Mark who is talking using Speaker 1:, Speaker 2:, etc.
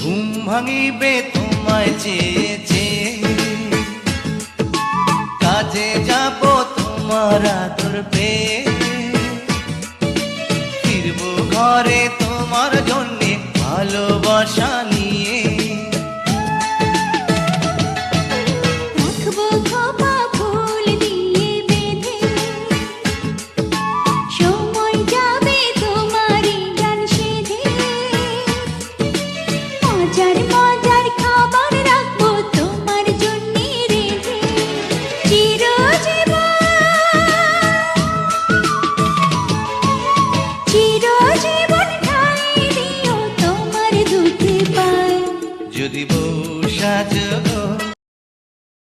Speaker 1: ঘুম ভাঙিবে তোমায় চেয়ে চেয়ে কাজে যাব তোমার আদর পে ফিরব ঘরে তোমার জন্যে ভালোবাসা
Speaker 2: মজার মজার খাবার রাখব তোমার জন্য রেখে চিরজীবন
Speaker 1: যদি বউ সাজবো